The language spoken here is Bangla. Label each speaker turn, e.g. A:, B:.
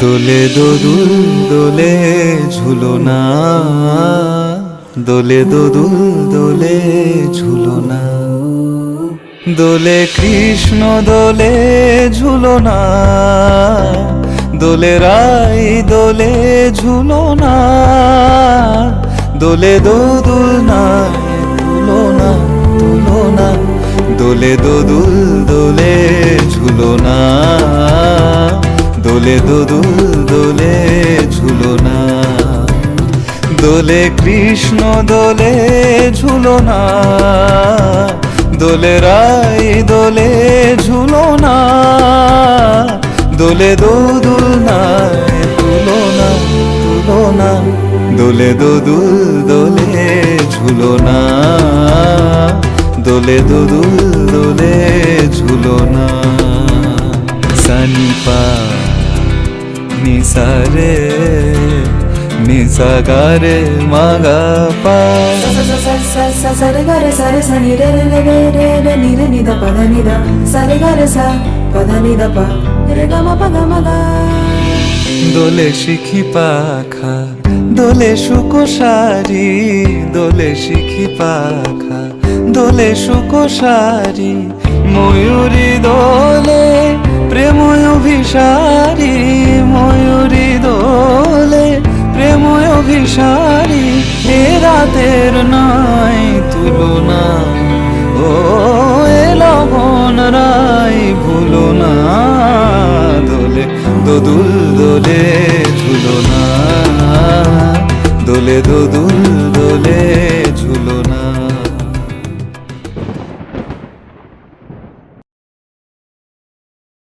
A: দোলে দোদুল দোলে ঝুলো না। দোলে দোদুল দোলে ঝুলো না। দোলে কৃষ্ণ, দোলে ঝুলো না দোলে রাই, দোলে ঝুলো না দোলে দোদুল না তুলো না তুলো না দোলে দোদুল, দোলে ঝুলো না দোলে দোদুল, দোলে ঝুলো না দোলে কৃষ্ণ, দোলে ঝুলো না দোলে দোলে ঝুলো না, দোলে দোদুল না তুলো না তুলো না, দোলে দোদুল দোলে ঝুলো না, দোলে দোদুল দোলে ঝুলো না। সানিপা, নিসারে। নিসাগারে মাগা পা
B: సరి గర సరి సని రే రే రే రే రే ని రే ని ద పద ని ద సరి గర స పద ని ద ప రే గ మ ప గ మ గ
A: দোলে শিখি পাখা দোলে সুকোসারি দোলে শিখি পাখা দোলে সুকোসারি ময়ূরী দোলে প্রেম অভিসারি ময়ূরী দোলে প্রেম অভিসারি, এ রাতের নাই তুলনা। ও, এ লবণ রাই ভুলো না দোলে, দোদুল দোলে ঝুলো না। দোলে, দোদুল দোলে ঝুলো না।